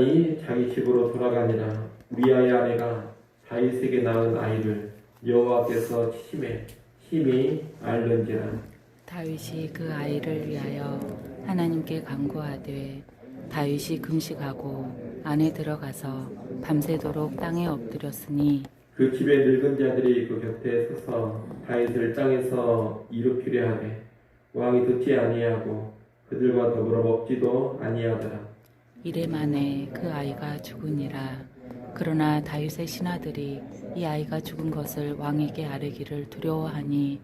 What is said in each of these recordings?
이 자기 집으로 돌아가니라. 우리아의 아내가 다윗에게 낳은 아이를 여호와께서 치심에 심히 알는지라. 다윗이 그 아이를 위하여 하나님께 간구하되 다윗이 금식하고 안에 들어가서 밤새도록 땅에 엎드렸으니 그 집의 늙은 자들이 그 곁에 서서 다윗을 땅에서 일으키려 하되 왕이 듣지 아니하고 그들과 더불어 먹지도 아니하더라 이래 만에 그 아이가 죽으니라. 그러나 다윗의 신하들이 이 아이가 죽은 것을 왕에게 아뢰기를 두려워하니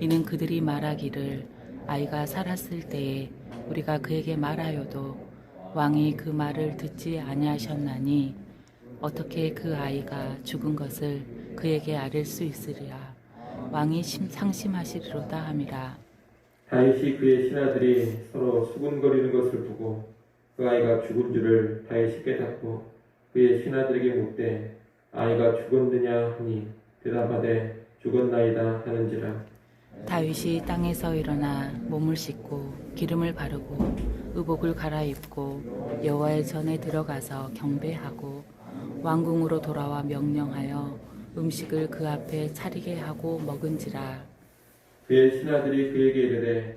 이는 그들이 말하기를 아이가 살았을 때에 우리가 그에게 말하여도 왕이 그 말을 듣지 아니하셨나니 어떻게 그 아이가 죽은 것을 그에게 아뢰 수 있으리라. 왕이 심, 상심하시리로다 함이라. 다윗이 그의 신하들이 서로 수군거리는 것을 보고 그 아이가 죽은 줄을 다윗이 깨닫고 그의 신하들에게 묻되 아이가 죽었느냐 하니 대답하되 죽었나이다 하는지라. 다윗이 땅에서 일어나 몸을 씻고 기름을 바르고 의복을 갈아입고 여호와의 전에 들어가서 경배하고 왕궁으로 돌아와 명령하여 음식을 그 앞에 차리게 하고 먹은지라. 그의 신하들이 그에게 이르되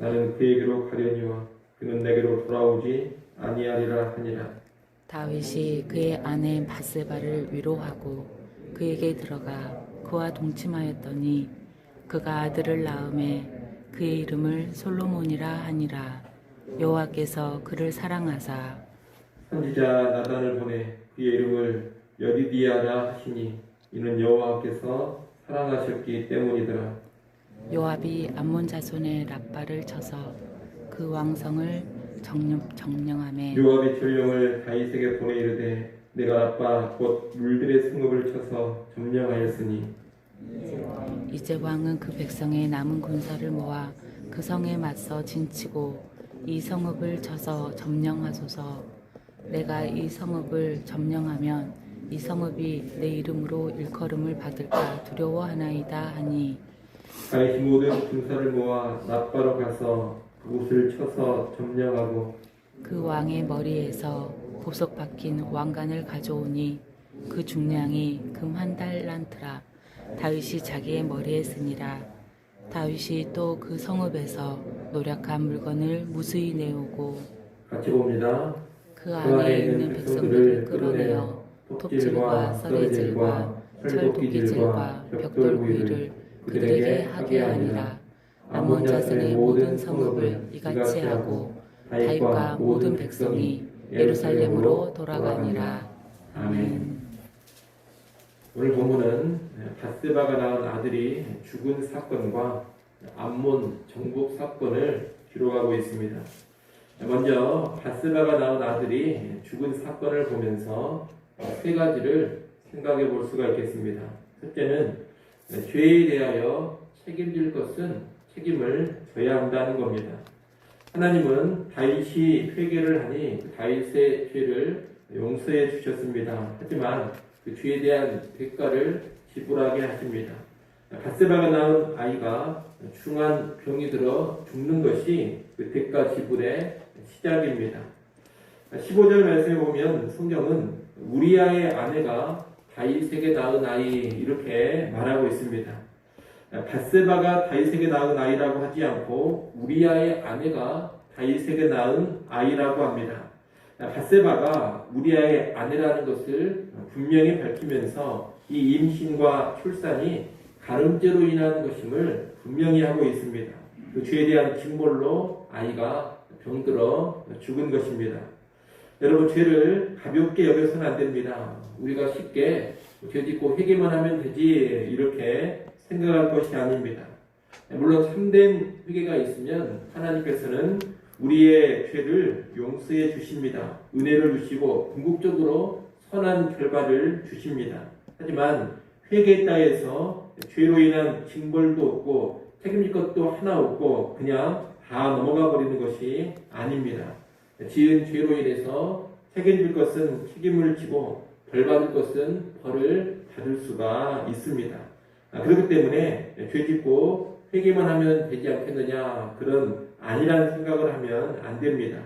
나는 그에게로 가려니와 그는 내게로 돌아오지 아니하리라 하니라. 다윗이 그의 아내 바세바를 위로하고 그에게 들어가 그와 동침하였더니 그가 아들을 낳음에 그의 이름을 솔로몬이라 하니라. 여호와께서 그를 사랑하사 선지자 나단을 보내 그의 이름을 여디디아라 하시니 이는 여호와께서 사랑하셨기 때문이더라 요압이 암몬 자손의 랍바를 쳐서 그 왕성을 정령, 정령함에 요압이 전령을 다윗에게 보내 이르되 내가 아빠 곧 물들의 승업을 쳐서 점령하였으니 이제 왕은 그 백성의 남은 군사를 모아 그 성에 맞서 진치고 이 성읍을 쳐서 점령하소서. 내가 이 성읍을 점령하면 이 성읍이 내 이름으로 일컬음을 받을까 두려워하나이다 하니 다윗이 모든 군사를 모아 나바로 가서 그곳을 쳐서 점령하고 그 왕의 머리에서 보석 박힌 왕관을 가져오니 그 중량이 금 한 달란트라 다윗이 자기의 머리에 쓰니라 다윗이 또 그 성읍에서 노력한 물건을 무수히 내오고 같이 봅니다. 그 안에 있는 백성들을 끌어내어 톱질과 썰애질과 철도끼질과 벽돌구이를 그들에게 하게 하니라 암몬 자손의 모든 성읍을 이같이 하고 다윗과 모든 백성이 예루살렘으로 돌아가니라 아멘. 오늘 본문은 바스바가 낳은 아들이 죽은 사건과 암몬 정복 사건을 기록하고 있습니다. 먼저 바스바가 낳은 아들이 죽은 사건을 보면서 세 가지를 생각해 볼 수가 있겠습니다. 첫째는 죄에 대하여 책임질 것은 책임을 져야 한다는 겁니다. 하나님은 다윗이 회개를 하니 그 다윗의 죄를 용서해 주셨습니다. 하지만 그 죄에 대한 대가를 지불하게 하십니다. 바세바가 낳은 아이가 중한 병이 들어 죽는 것이 그 대가 지불의 시작입니다. 15절 말씀에 보면 성경은 우리아의 아내가 다윗에게 낳은 아이 이렇게 말하고 있습니다. 바세바가 다윗에게 낳은 아이라고 하지 않고 우리아의 아내가 다윗에게 낳은 아이라고 합니다. 바세바가 우리아의 아내라는 것을 분명히 밝히면서 이 임신과 출산이 가름죄로 인한 것임을 분명히 하고 있습니다. 그 죄에 대한 징벌로 아이가 병들어 죽은 것입니다. 여러분 죄를 가볍게 여겨서는 안 됩니다. 우리가 쉽게 죄 짓고 회개만 하면 되지 이렇게 생각할 것이 아닙니다. 물론 참된 회개가 있으면 하나님께서는 우리의 죄를 용서해 주십니다. 은혜를 주시고 궁극적으로 선한 결과를 주십니다. 하지만 회개했다 해서 죄로 인한 징벌도 없고 책임질 것도 하나 없고 그냥 다 넘어가 버리는 것이 아닙니다. 지은 죄로 인해서 책임질 것은 책임을 지고 벌 받을 것은 벌을 받을 수가 있습니다. 아, 그렇기 때문에 죄 짓고 회개만 하면 되지 않겠느냐 그런 아니라는 생각을 하면 안 됩니다.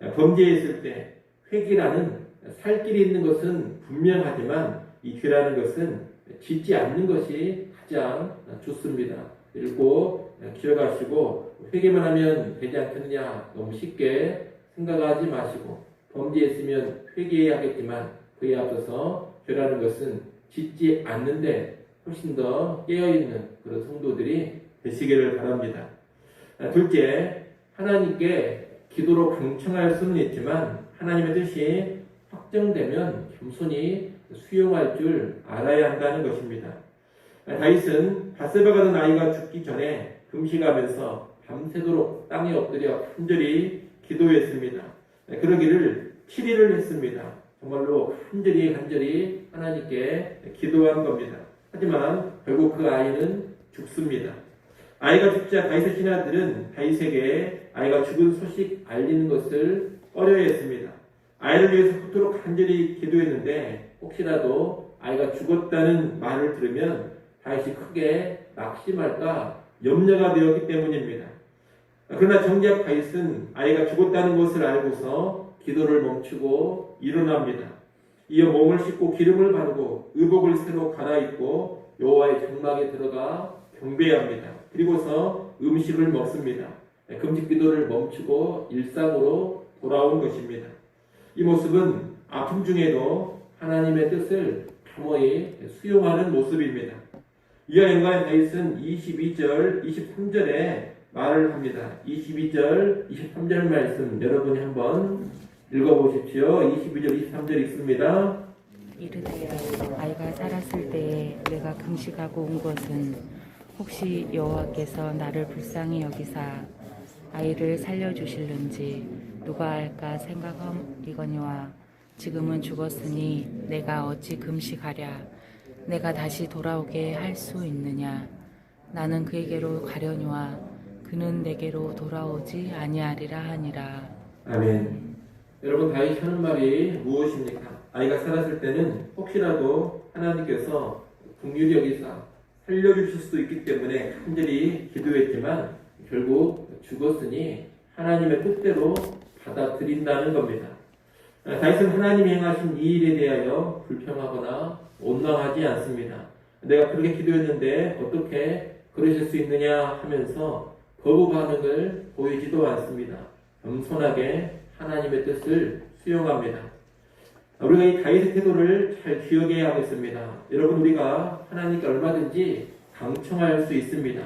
아, 범죄했을 때 회개라는 살 길이 있는 것은 분명하지만 이 죄라는 것은 짓지 않는 것이 가장 좋습니다. 읽고 기억하시고 회개만 하면 되지 않겠느냐 너무 쉽게 생각하지 마시고 범죄했으면 회개해야겠지만 그에 앞서서 죄라는 것은 짓지 않는데 훨씬 더 깨어있는 그런 성도들이 되시기를 바랍니다. 아, 둘째, 하나님께 기도로 강청할 수는 있지만 하나님의 뜻이 확정되면 겸손히 수용할 줄 알아야 한다는 것입니다. 아, 다윗은 바세바가 된 아이가 죽기 전에 금식하면서 밤새도록 땅에 엎드려 간절히 기도했습니다. 아, 그러기를 7일을 했습니다. 정말로 간절히 간절히 하나님께 기도한 겁니다. 하지만 결국 그 아이는 죽습니다. 아이가 죽자 다윗의 신하들은 다윗에게 아이가 죽은 소식 알리는 것을 꺼려했습니다. 아이를 위해서 그토록 간절히 기도했는데 혹시라도 아이가 죽었다는 말을 들으면 다윗이 크게 낙심할까 염려가 되었기 때문입니다. 그러나 정작 다윗은 아이가 죽었다는 것을 알고서 기도를 멈추고 일어납니다. 이어 몸을 씻고 기름을 바르고 의복을 새로 갈아입고 여호와의 장막에 들어가 경배합니다. 그리고서 음식을 먹습니다. 금식 기도를 멈추고 일상으로 돌아온 것입니다. 이 모습은 아픔 중에도 하나님의 뜻을 겸허히 수용하는 모습입니다. 이와 연관해 다윗은 22절, 23절에 말을 합니다. 22절, 23절 말씀 여러분이 한번 읽어보십시오. 22절, 23절 읽습니다. 이르되 아이가 살았을 때에 내가 금식하고 온 것은 혹시 여호와께서 나를 불쌍히 여기사 아이를 살려주실는지 누가 알까 생각함이거니와 지금은 죽었으니 내가 어찌 금식하랴 내가 다시 돌아오게 할 수 있느냐 나는 그에게로 가려니와 그는 내게로 돌아오지 아니하리라 하니라 아멘. 여러분 다윗이 하는 말이 무엇입니까? 아이가 살았을 때는 혹시라도 하나님께서 국률이 여기사 살려주실 수도 있기 때문에 간절히 기도했지만 결국 죽었으니 하나님의 뜻대로 받아들인다는 겁니다. 아, 다윗은 하나님이 행하신 이 일에 대하여 불평하거나 원망하지 않습니다. 내가 그렇게 기도했는데 어떻게 그러실 수 있느냐 하면서 거부 반응을 보이지도 않습니다. 겸손하게 하나님의 뜻을 수용합니다. 우리가 이 다윗의 태도를 잘 기억해야 하겠습니다. 여러분 우리가 하나님께 얼마든지 강청할 수 있습니다.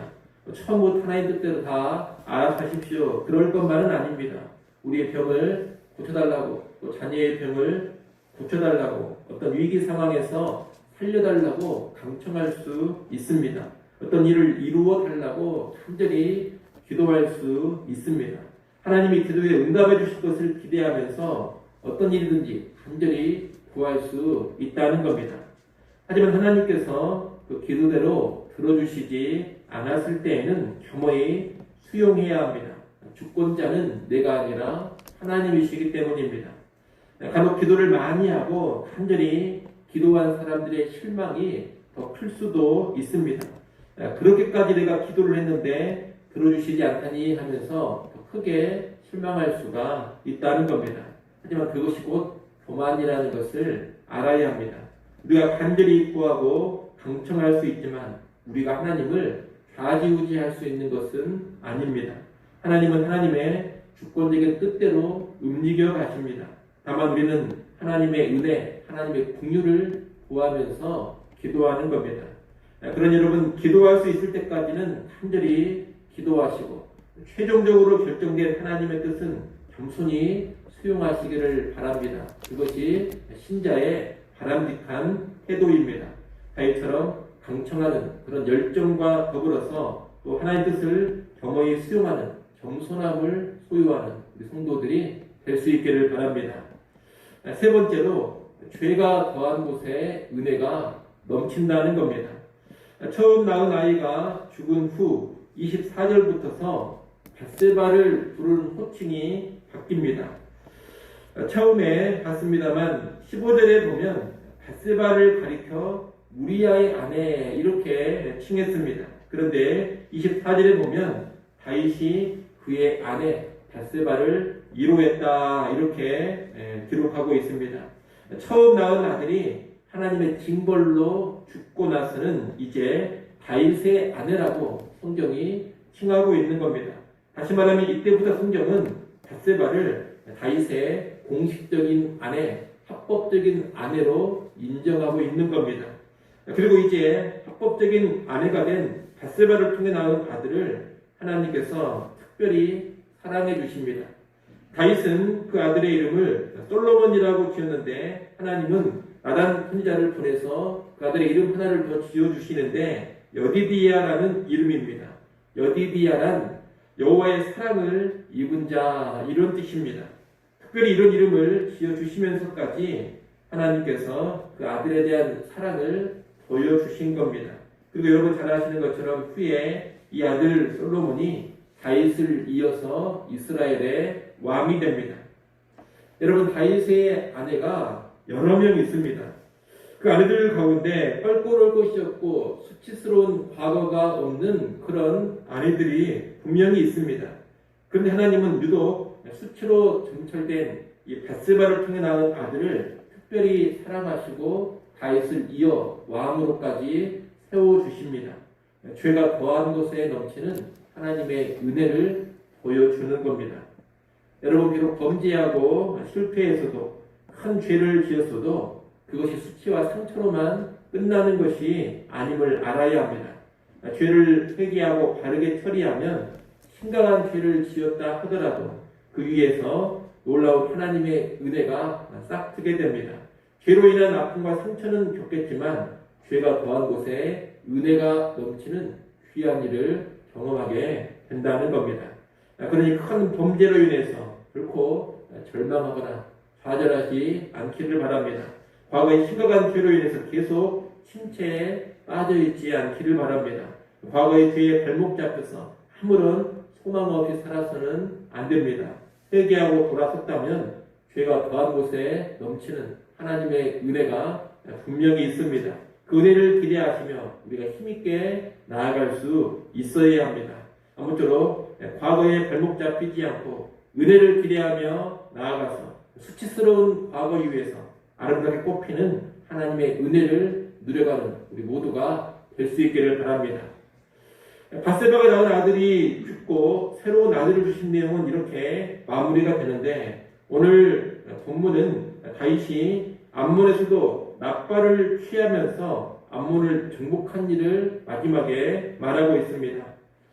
처음부터 하나님 뜻대로 다 알아서 하십시오. 그럴 것만은 아닙니다. 우리의 병을 고쳐달라고 또 자녀의 병을 고쳐달라고 어떤 위기 상황에서 살려달라고 강청할 수 있습니다. 어떤 일을 이루어 달라고 간절히 기도할 수 있습니다. 하나님이 기도에 응답해 주실 것을 기대하면서 어떤 일이든지 간절히 구할 수 있다는 겁니다. 하지만 하나님께서 그 기도대로 들어주시지 않았을 때에는 겸허히 수용해야 합니다. 주권자는 내가 아니라 하나님이시기 때문입니다. 간혹 기도를 많이 하고 간절히 기도한 사람들의 실망이 더 클 수도 있습니다. 그렇게까지 내가 기도를 했는데 들어주시지 않다니 하면서 더 크게 실망할 수가 있다는 겁니다. 하지만 그것이 곧 교만이라는 것을 알아야 합니다. 우리가 간절히 구하고 강청할 수 있지만 우리가 하나님을 좌지우지할 수 있는 것은 아닙니다. 하나님은 하나님의 주권적인 뜻대로 움직여 가십니다. 다만 우리는 하나님의 은혜, 하나님의 궁유를 구하면서 기도하는 겁니다. 그러니 여러분 기도할 수 있을 때까지는 간절히 기도하시고 최종적으로 결정된 하나님의 뜻은 겸손히 수용하시기를 바랍니다. 그것이 신자의 바람직한 태도입니다. 다윗처럼 강청하는 그런 열정과 더불어서 또 하나님의 뜻을 겸허히 수용하는 겸손함을 소유하는 우리 성도들이 될 수 있기를 바랍니다. 세 번째로 죄가 더한 곳에 은혜가 넘친다는 겁니다. 처음 낳은 아이가 죽은 후 24절부터서 바세바를 부르는 호칭이 바뀝니다. 처음에 봤습니다만 15절에 보면 바세바를 가리켜 우리아의 아내 이렇게 칭했습니다. 그런데 24절에 보면 다윗이 그의 아내 바세바를 이로했다 이렇게 예, 기록하고 있습니다. 처음 낳은 아들이 하나님의 징벌로 죽고 나서는 이제 다윗의 아내라고 성경이 칭하고 있는 겁니다. 다시 말하면 이때부터 성경은 바세바를 다윗의 공식적인 아내, 합법적인 아내로 인정하고 있는 겁니다. 그리고 이제 합법적인 아내가 된 바세바를 통해 낳은 아들을 하나님께서 특별히 사랑해 주십니다. 다윗은 그 아들의 이름을 솔로몬이라고 지었는데 하나님은 나단 선지자를 보내서 그 아들의 이름 하나를 더 지어 주시는데 여디디야라는 이름입니다. 여디디야란 여호와의 사랑을 입은 자 이런 뜻입니다. 특별히 이런 이름을 지어 주시면서까지 하나님께서 그 아들에 대한 사랑을 보여주신 겁니다. 그리고 여러분 잘 아시는 것처럼 후에 이 아들 솔로몬이 다윗을 이어서 이스라엘의 왕이 됩니다. 여러분 다윗의 아내가 여러 명 있습니다. 그 아내들 가운데 뻘꼴할 것이 없고 수치스러운 과거가 없는 그런 아내들이 분명히 있습니다. 그런데 하나님은 유독 수치로 점철된 이 바스바를 통해 낳은 아들을 특별히 사랑하시고 다윗을 이어 왕으로까지 세워 주십니다. 죄가 더한 곳에 넘치는 하나님의 은혜를 보여주는 겁니다. 여러분 비록 범죄하고 실패해서도 큰 죄를 지었어도 그것이 수치와 상처로만 끝나는 것이 아님을 알아야 합니다. 죄를 회개하고 바르게 처리하면 심각한 죄를 지었다 하더라도 그 위에서 놀라운 하나님의 은혜가 싹트게 됩니다. 죄로 인한 아픔과 상처는 겪겠지만 죄가 더한 곳에 은혜가 넘치는 귀한 일을 경험하게 된다는 겁니다. 그러니 큰 범죄로 인해서 결코 절망하거나 좌절하지 않기를 바랍니다. 과거의 심각한 죄로 인해서 계속 침체에 빠져 있지 않기를 바랍니다. 과거의 죄에 발목 잡혀서 아무런 소망 없이 살아서는 안 됩니다. 회개하고 돌아섰다면 죄가 더한 곳에 넘치는 하나님의 은혜가 분명히 있습니다. 그 은혜를 기대하시며 우리가 힘있게 나아갈 수 있어야 합니다. 아무쪼록 과거에 발목 잡히지 않고 은혜를 기대하며 나아가서 수치스러운 과거 이후에서 아름답게 꽃피는 하나님의 은혜를 누려가는 우리 모두가 될 수 있기를 바랍니다. 바세바가 낳은 아들이 죽고 새로운 아들을 주신 내용은 이렇게 마무리가 되는데 오늘 본문은 다윗이 암몬에서도 나발을 취하면서 암몬을 정복한 일을 마지막에 말하고 있습니다.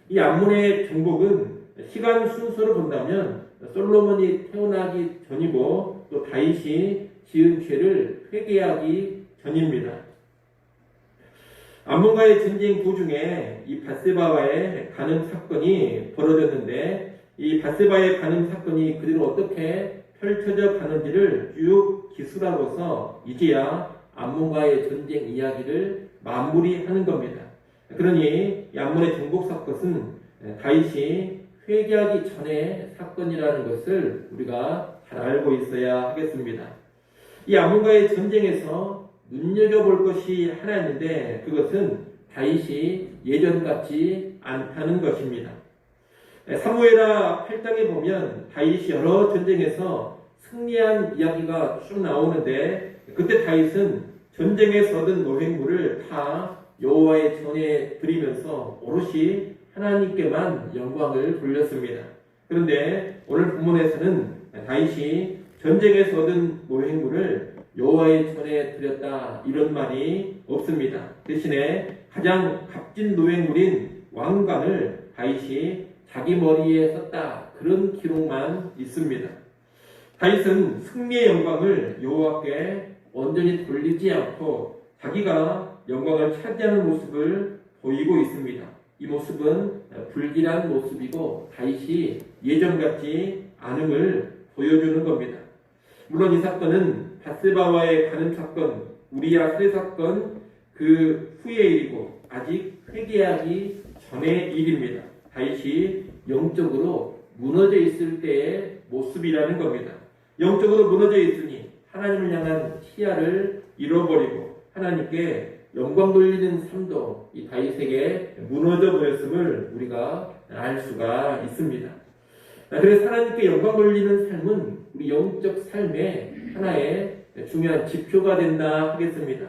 이 암몬의 정복은 시간 순서로 본다면 솔로몬이 태어나기 전이고 또 다윗이 지은 죄를 회개하기 전입니다. 암몬과의 전쟁 도중에 이 바세바와의 간음 사건이 벌어졌는데 이 바세바의 간음 사건이 그대로 어떻게 펼쳐져 가는지를 쭉 기술하고서 이제야 암몬과의 전쟁 이야기를 마무리하는 겁니다. 그러니 이 암몬의 정복 사건은 다윗이 회개하기 전에 사건이라는 것을 우리가 잘 알고 있어야 하겠습니다. 이 암몬과의 전쟁에서 눈여겨볼 것이 하나 있는데 그것은 다윗이 예전 같지 않다는 것입니다. 사무엘하 8장에 보면 다윗이 여러 전쟁에서 승리한 이야기가 쭉 나오는데 그때 다윗은 전쟁에서 얻은 노획물을 다 여호와의 전에 드리면서 오롯이 하나님께만 영광을 돌렸습니다. 그런데 오늘 본문에서는 다윗이 전쟁에서 얻은 노획물을 여호와의 전에 드렸다 이런 말이 없습니다. 대신에 가장 값진 노획물인 왕관을 다윗이 자기 머리에 썼다 그런 기록만 있습니다. 다윗은 승리의 영광을 여호와께 온전히 돌리지 않고 자기가 영광을 차지하는 모습을 보이고 있습니다. 이 모습은 불길한 모습이고 다윗이 예전 같지 않음을 보여주는 겁니다. 물론 이 사건은 바스바와의 가는 사건, 우리야 살해 사건 그 후의 일이고 아직 회개하기 전의 일입니다. 다윗이 영적으로 무너져 있을 때의 모습이라는 겁니다. 영적으로 무너져 있으니 하나님을 향한 시야를 잃어버리고 하나님께 영광 돌리는 삶도 이 다윗에게 무너져 버렸음을 우리가 알 수가 있습니다. 자, 그래서 하나님께 영광 돌리는 삶은 우리 영적 삶의 하나의 중요한 지표가 된다 하겠습니다.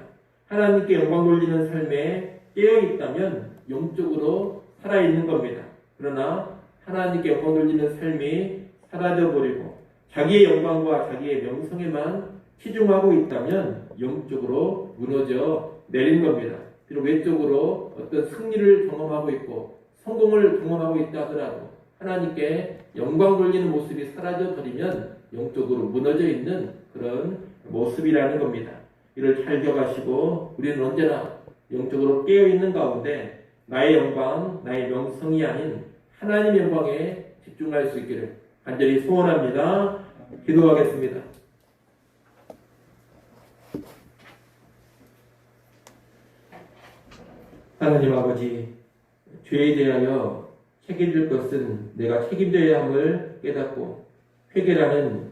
하나님께 영광 돌리는 삶에 깨어 있다면 영적으로 살아 있는 겁니다. 그러나 하나님께 영광 돌리는 삶이 사라져 버리고 자기의 영광과 자기의 명성에만 치중하고 있다면 영적으로 무너져 내린 겁니다. 비록 외적으로 어떤 승리를 경험하고 있고 성공을 경험하고 있다 하더라도 하나님께 영광 돌리는 모습이 사라져 버리면 영적으로 무너져 있는 그런 모습이라는 겁니다. 이를 잘 기억하시고 우리는 언제나 영적으로 깨어 있는 가운데 나의 영광, 나의 명성이 아닌 하나님 영광에 집중할 수 있기를 간절히 소원합니다. 기도하겠습니다. 하나님 아버지, 죄에 대하여 책임질 것은 내가 책임져야 함을 깨닫고 회개라는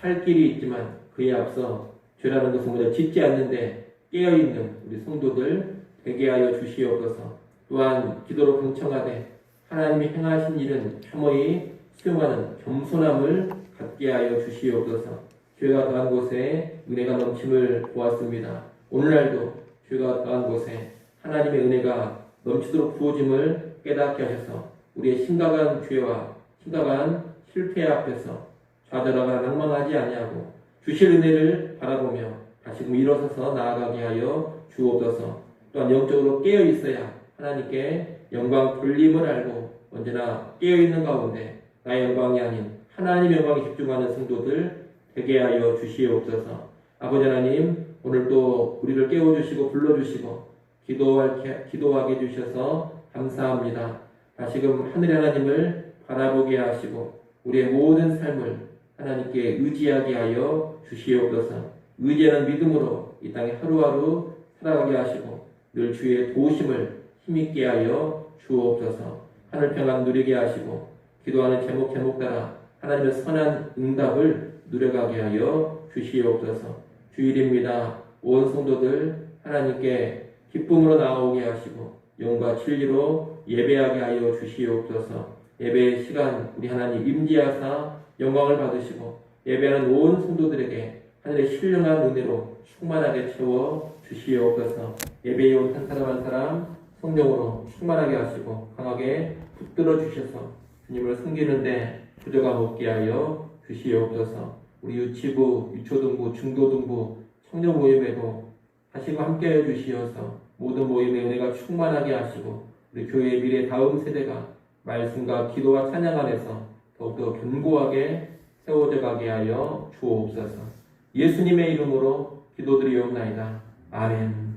살 길이 있지만 그에 앞서 죄라는 것은 먼저 짓지 않는데 깨어있는 우리 성도들 되게 하여 주시옵소서. 또한 기도로 경청하되 하나님이 행하신 일은 참호히 수용하는 겸손함을 갖게 하여 주시옵소서. 죄가 더한 곳에 은혜가 넘침을 보았습니다. 오늘날도 죄가 더한 곳에 하나님의 은혜가 넘치도록 부어짐을 깨닫게 하셔서 우리의 심각한 죄와 심각한 실패 앞에서 좌절하거나 낭망하지 아니하고 주실 은혜를 바라보며 다시금 일어서서 나아가게 하여 주옵소서 또한 영적으로 깨어 있어야 하나님께 영광 돌림을 알고 언제나 깨어 있는 가운데 나의 영광이 아닌 하나님 영광에 집중하는 성도들 되게 하여 주시옵소서 아버지 하나님 오늘 또 우리를 깨워주시고 불러주시고 기도하게 해주셔서 감사합니다. 다시금 하늘 하나님을 바라보게 하시고 우리의 모든 삶을 하나님께 의지하게 하여 주시옵소서. 의지하는 믿음으로 이 땅에 하루하루 살아가게 하시고 늘 주의 도우심을 힘있게 하여 주옵소서. 하늘 평안 누리게 하시고 기도하는 제목 제목 따라 하나님의 선한 응답을 누려가게 하여 주시옵소서. 주일입니다. 온 성도들 하나님께 기쁨으로 나오게 하시고 영과 진리로 예배하게 하여 주시옵소서. 예배의 시간 우리 하나님 임지하사 영광을 받으시고 예배하는 온 성도들에게 하늘의 신령한 은혜로 충만하게 채워 주시옵소서. 예배에 온한 사람 한 사람 성령으로 충만하게 하시고 강하게 붙들어 주셔서 주님을 섬기는데 부족함 없게 하여 주시옵소서. 우리 유치부, 유초등부, 중고등부, 청년 모임에도 하시고 함께해 주시어서 모든 모임의 은혜가 충만하게 하시고 우리 교회의 미래 다음 세대가 말씀과 기도와 찬양 안에서 더욱더 견고하게 세워져 가게 하여 주옵소서. 예수님의 이름으로 기도드리옵나이다. 아멘.